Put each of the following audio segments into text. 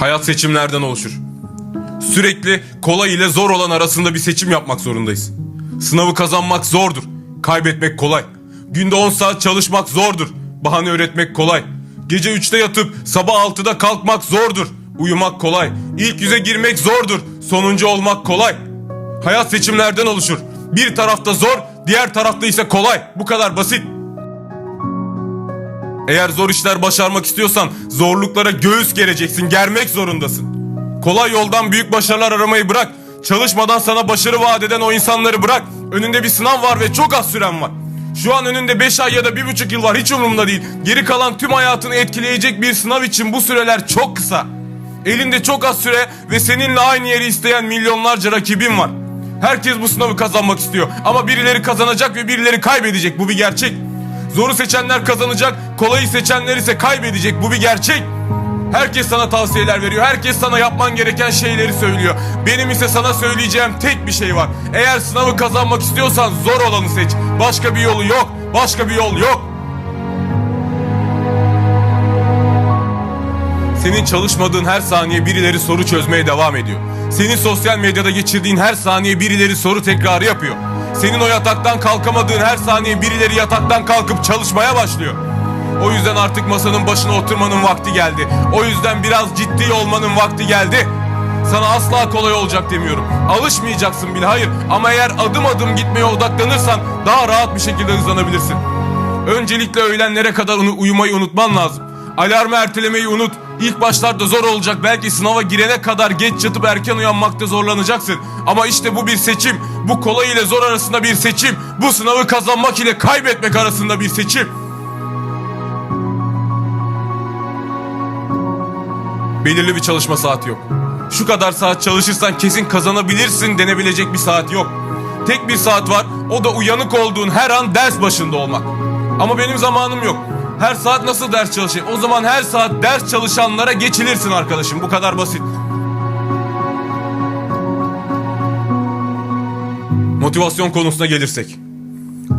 Hayat seçimlerden oluşur. Sürekli kolay ile zor olan arasında bir seçim yapmak zorundayız. Sınavı kazanmak zordur. Kaybetmek kolay. Günde 10 saat çalışmak zordur. Bahane üretmek kolay. Gece 3'te yatıp sabah 6'da kalkmak zordur. Uyumak kolay. İlk yüze girmek zordur. Sonuncu olmak kolay. Hayat seçimlerden oluşur. Bir tarafta zor, diğer tarafta ise kolay. Bu kadar basit. Eğer zor işler başarmak istiyorsan zorluklara göğüs gereceksin, germek zorundasın. Kolay yoldan büyük başarılar aramayı bırak. Çalışmadan sana başarı vaat eden o insanları bırak. Önünde bir sınav var ve çok az süren var. Şu an önünde 5 ay ya da 1,5 yıl var hiç umurumda değil. Geri kalan tüm hayatını etkileyecek bir sınav için bu süreler çok kısa. Elinde çok az süre ve seninle aynı yeri isteyen milyonlarca rakibin var. Herkes bu sınavı kazanmak istiyor ama birileri kazanacak ve birileri kaybedecek bu bir gerçek. Zoru seçenler kazanacak, kolayı seçenler ise kaybedecek bu bir gerçek. Herkes sana tavsiyeler veriyor. Herkes sana yapman gereken şeyleri söylüyor. Benim ise sana söyleyeceğim tek bir şey var. Eğer sınavı kazanmak istiyorsan zor olanı seç. Başka bir yolu yok. Başka bir yol yok. Senin çalışmadığın her saniye birileri soru çözmeye devam ediyor. Senin sosyal medyada geçirdiğin her saniye birileri soru tekrarı yapıyor. Senin o yataktan kalkamadığın her saniye birileri yataktan kalkıp çalışmaya başlıyor. O yüzden artık masanın başına oturmanın vakti geldi. O yüzden biraz ciddi olmanın vakti geldi. Sana asla kolay olacak demiyorum. Alışmayacaksın bile hayır. Ama eğer adım adım gitmeye odaklanırsan daha rahat bir şekilde hızlanabilirsin. Öncelikle öğlenlere kadar unu- uyumayı unutman lazım. Alarmı ertelemeyi unut. İlk başlarda zor olacak. Belki sınava girene kadar geç yatıp erken uyanmakta zorlanacaksın. Ama işte bu bir seçim. Bu kolay ile zor arasında bir seçim. Bu sınavı kazanmak ile kaybetmek arasında bir seçim. Belirli bir çalışma saati yok. Şu kadar saat çalışırsan kesin kazanabilirsin denebilecek bir saat yok. Tek bir saat var. O da uyanık olduğun her an ders başında olmak. Ama benim zamanım yok. Her saat nasıl ders çalışayım? O zaman her saat ders çalışanlara geçilirsin arkadaşım. Bu kadar basit. Motivasyon konusuna gelirsek.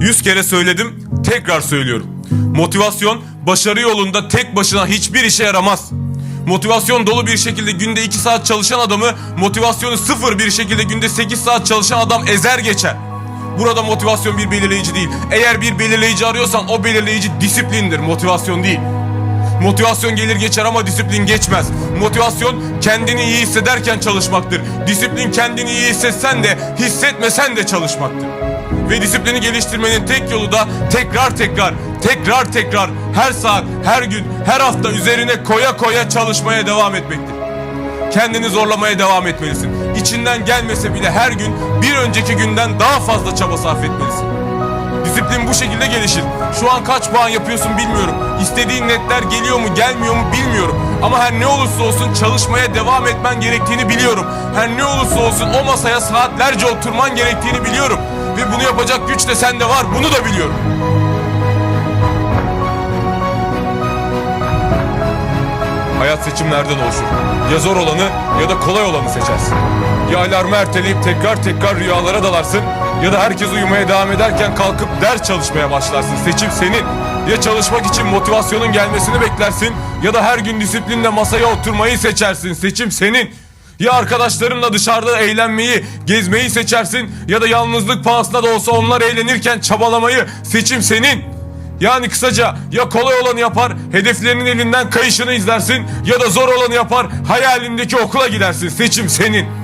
Yüz kere söyledim, tekrar söylüyorum. Motivasyon başarı yolunda tek başına hiçbir işe yaramaz. Motivasyon dolu bir şekilde günde 2 saat çalışan adamı motivasyonu sıfır bir şekilde günde 8 saat çalışan adam ezer geçer. Burada motivasyon bir belirleyici değil. Eğer bir belirleyici arıyorsan o belirleyici disiplindir, motivasyon değil. Motivasyon gelir geçer ama disiplin geçmez. Motivasyon kendini iyi hissederken çalışmaktır. Disiplin kendini iyi hissetsen de hissetmesen de çalışmaktır. Ve disiplini geliştirmenin tek yolu da tekrar tekrar, tekrar tekrar, her saat, her gün, her hafta üzerine koya koya çalışmaya devam etmektir. Kendini zorlamaya devam etmelisin. İçinden gelmese bile her gün bir önceki günden daha fazla çaba sarf etmelisin. Disiplin bu şekilde gelişir. Şu an kaç puan yapıyorsun bilmiyorum. İstediğin netler geliyor mu gelmiyor mu bilmiyorum. Ama her ne olursa olsun çalışmaya devam etmen gerektiğini biliyorum. Her ne olursa olsun o masaya saatlerce oturman gerektiğini biliyorum. Ve bunu yapacak güç de sende var bunu da biliyorum. Hayat seçimlerden oluşur. Ya zor olanı ya da kolay olanı seçersin. Ya alarmı erteleyip tekrar tekrar rüyalara dalarsın ya da herkes uyumaya devam ederken kalkıp ders çalışmaya başlarsın. Seçim senin. Ya çalışmak için motivasyonun gelmesini beklersin ya da her gün disiplinle masaya oturmayı seçersin. Seçim senin. Ya arkadaşlarınla dışarıda eğlenmeyi, gezmeyi seçersin ya da yalnızlık pahasına da olsa onlar eğlenirken çabalamayı. Seçim senin. Yani kısaca ya kolay olanı yapar, hedeflerinin elinden kayışını izlersin ya da zor olanı yapar, hayalindeki okula gidersin. Seçim senin.